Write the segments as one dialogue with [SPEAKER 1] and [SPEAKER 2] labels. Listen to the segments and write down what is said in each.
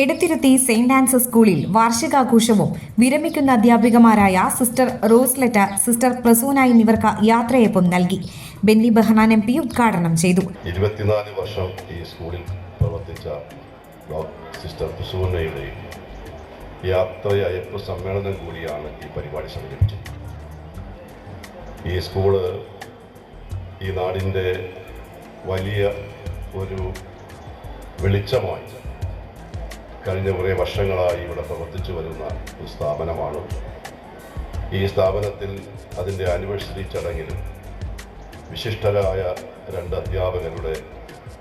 [SPEAKER 1] എടുത്തിരുത്തി Saint Ans സ്കൂളിൽ വാർഷികാഘോഷവും വിരമിക്കുന്ന അധ്യാപികമാരായ sister റോസ്ലെറ്റ sister Prasoona എന്നിവർക്ക് യാത്രയപ്പം നൽകി. ബെന്നി ബെഹനാൻ എം പി ഉദ്ഘാടനം ചെയ്തു.
[SPEAKER 2] ഇരുപത്തിനാല് വർഷം ഈ സ്കൂളിൽ പ്രവർത്തിച്ച സിസ്റ്റർ പ്രസൂനയുടെ യാത്രയയപ്പ് സമ്മേളനം കൂടിയാണ് ഈ പരിപാടി സംഘടിപ്പിച്ചത്. ഈ സ്കൂൾ ഈ നാടിന്റെ വലിയ ഒരു വെളിച്ചമായി കഴിഞ്ഞ കുറേ വർഷങ്ങളായി ഇവിടെ പ്രവർത്തിച്ചു വരുന്ന ഒരു സ്ഥാപനമാണ്. ഈ സ്ഥാപനത്തിൽ അതിന്റെ ആനിവേഴ്സറി ചടങ്ങിൽ വിശിഷ്ടരായ രണ്ട് അധ്യാപകരുടെ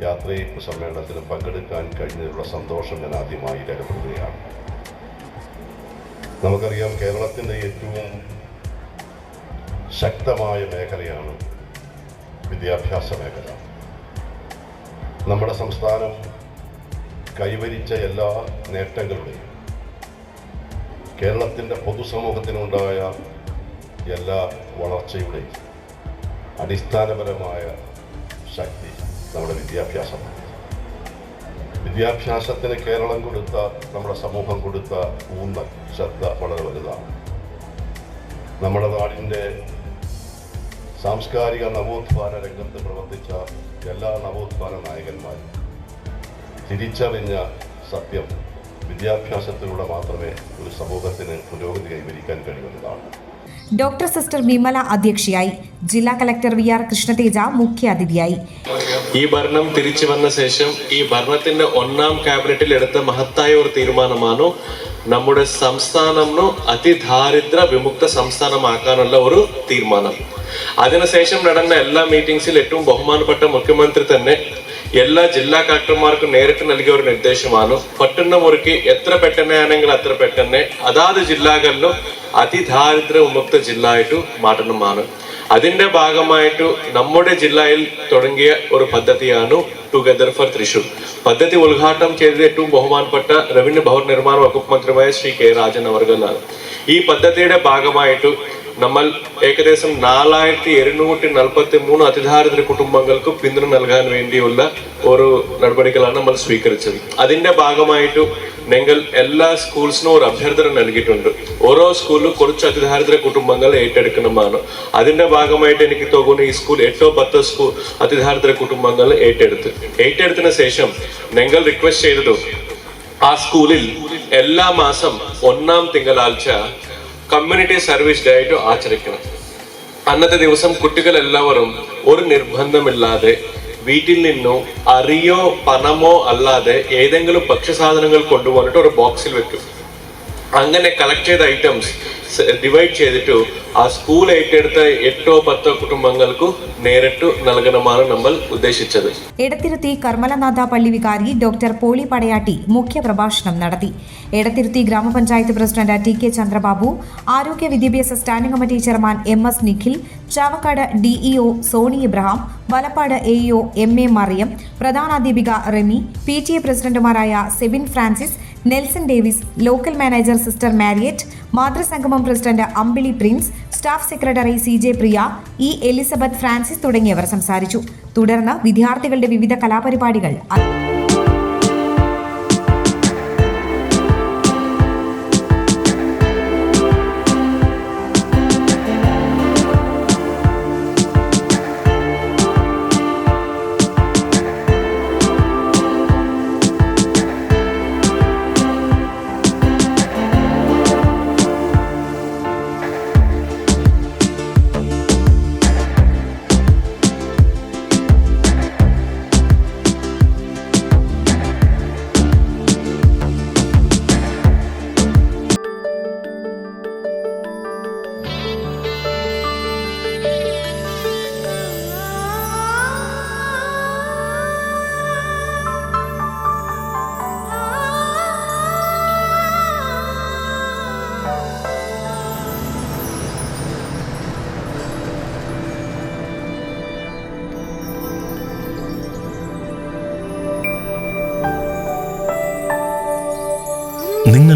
[SPEAKER 2] യാത്രയപ്പ് സമ്മേളനത്തിൽ പങ്കെടുക്കാൻ കഴിഞ്ഞതിലുള്ള സന്തോഷം ഞാൻ ആദ്യമായി രേഖപ്പെടുത്തുകയാണ്. നമുക്കറിയാം കേരളത്തിന്റെ ഏറ്റവും ശക്തമായ മേഖലയാണ് വിദ്യാഭ്യാസ മേഖല. നമ്മുടെ സംസ്ഥാനം കൈവരിച്ച എല്ലാ നേട്ടങ്ങളുടെയും കേരളത്തിന്റെ പൊതുസമൂഹത്തിനുണ്ടായ എല്ലാ വളർച്ചയുടെയും അടിസ്ഥാനപരമായ ശക്തി നമ്മുടെ വിദ്യാഭ്യാസമാണ് വിദ്യാഭ്യാസത്തിന് കേരളം കൊടുത്ത നമ്മുടെ സമൂഹം കൊടുത്ത ഊന്നൽ ശ്രദ്ധ വളരെ വലുതാണ്. നമ്മുടെ നാടിന്റെ സാംസ്കാരിക നവോത്ഥാന രംഗത്ത് പ്രവർത്തിച്ച എല്ലാ നവോത്ഥാന നായകന്മാരും തിരിച്ചറിഞ്ഞ സത്യം വിദ്യാഭ്യാസത്തിലൂടെ മാത്രമേ ഒരു സമൂഹത്തിന് പുരോഗതി കൈവരിക്കാൻ കഴിയുന്നതാണ്.
[SPEAKER 1] ഡോക്ടർ സിസ്റ്റർ വിമല അധ്യക്ഷയായി. ജില്ലാ കലക്ടർ വി ആർ കൃഷ്ണതേജ മുഖ്യാതിഥിയായി
[SPEAKER 3] ഈ ഭരണം തിരിച്ചു വന്ന ശേഷം ഈ ഭരണത്തിന്റെ ഒന്നാം ക്യാബിനറ്റിൽ എടുത്ത മഹത്തായ ഒരു തീരുമാനമാണ്? നമ്മുടെ സംസ്ഥാനം അതിദാരിദ്ര വിമുക്ത സംസ്ഥാനമാക്കാനുള്ള ഒരു തീരുമാനം. അതിനുശേഷം നടന്ന എല്ലാ മീറ്റിംഗ്സിൽ ഏറ്റവും ബഹുമാനപ്പെട്ട മുഖ്യമന്ത്രി തന്നെ എല്ലാ ജില്ലാ കളക്ടർമാർക്കും നേരിട്ട് നൽകിയ ഒരു നിർദ്ദേശമാണ്. പട്ടുന്ന മുറുക്കി എത്ര പെട്ടെന്നാണെങ്കിൽ അത്ര പെട്ടെന്ന് അതാത് ജില്ലകളിലും അതിദാരിദ്ര്യ വിമുക്ത ജില്ല ആയിട്ട് മാറ്റണമാണ് അതിന്റെ ഭാഗമായിട്ട് നമ്മുടെ ജില്ലയിൽ തുടങ്ങിയ ഒരു പദ്ധതിയാണ് ടുഗദർ ഫോർ തൃശൂർ പദ്ധതി ഉദ്ഘാടനം ചെയ്തത് ഏറ്റവും ബഹുമാനപ്പെട്ട റവന്യൂ ഭവൻ നിർമ്മാണ വകുപ്പ് മന്ത്രിമായ ശ്രീ കെ രാജൻ അവർ ഈ പദ്ധതിയുടെ ഭാഗമായിട്ട് നമ്മൾ ഏകദേശം നാലായിരത്തി എഴുന്നൂറ്റി നാൽപ്പത്തി മൂന്ന് അതിദാരിദ്ര്യ കുടുംബങ്ങൾക്ക് പിന്തുണ നൽകാൻ വേണ്ടിയുള്ള ഒരു നടപടികളാണ് നമ്മൾ സ്വീകരിച്ചത്. അതിന്റെ ഭാഗമായിട്ട് ഞങ്ങൾ എല്ലാ സ്കൂൾസിനും ഒരു അഭ്യർത്ഥന നൽകിയിട്ടുണ്ട്. ഓരോ സ്കൂളിലും കുറച്ച് അതിദാരിദ്ര്യ കുടുംബങ്ങൾ ഏറ്റെടുക്കണമെന്നാണ് അതിന്റെ ഭാഗമായിട്ട് എനിക്ക് തോന്നുന്നു ഈ സ്കൂൾ എട്ടോ പത്തോ സ്കൂൾ അതിദാരിദ്ര്യ കുടുംബങ്ങൾ ഏറ്റെടുത്ത്. ഏറ്റെടുത്തതിന് ശേഷം ഞങ്ങൾ റിക്വസ്റ്റ് ചെയ്തതും ആ സ്കൂളിൽ എല്ലാ മാസം ഒന്നാം തിങ്കളാഴ്ച കമ്മ്യൂണിറ്റി സർവീസ് ഡേ ആയിട്ട് ആചരിക്കണം. അന്നത്തെ ദിവസം കുട്ടികൾ എല്ലാവരും ഒരു നിർബന്ധമില്ലാതെ വീട്ടിൽ നിന്നോ അറിയോ പണമോ അല്ലാതെ ഏതെങ്കിലും ഭക്ഷ്യസാധനങ്ങൾ കൊണ്ടുപോയിട്ട് ഒരു ബോക്സിൽ വെക്കും. അങ്ങനെ കളക്ട് ചെയ്ത ഐറ്റംസ് ഡിവൈഡ് ചെയ്തിട്ട് ആ സ്കൂൾ ഏറ്റെടുത്ത എട്ടോ പത്തോ കുടുംബങ്ങൾക്കും നേരിട്ട് നൽകണമാണ് നമ്മൾ ഉദ്ദേശിച്ചത്.
[SPEAKER 1] എടത്തിരുത്തി കർമ്മലനാഥ പള്ളി വികാരി ഡോക്ടർ പോളി പടയാട്ടി മുഖ്യ പ്രഭാഷണം നടത്തി. എടത്തിരുത്തി ഗ്രാമപഞ്ചായത്ത് പ്രസിഡന്റ് ടി കെ ചന്ദ്രബാബു ആരോഗ്യ വിദ്യാഭ്യാസ standing committee chairman M S Nikhil Chavakkad DEO Soni Ibrahim Valappad AEO M A Mariam പ്രധാനാധ്യാപിക Remi P T A പ്രസിഡന്റുമാരായ Sebin Francis Nelson Davis local manager sister Mariette മാതൃസംഗമം president Ambili Prince staff secretary C J Priya E Elizabeth Francis തുടങ്ങിയവർ സംസാരിച്ചു. തുടർന്ന് വിദ്യാർത്ഥികളുടെ വിവിധ കലാപരിപാടികൾ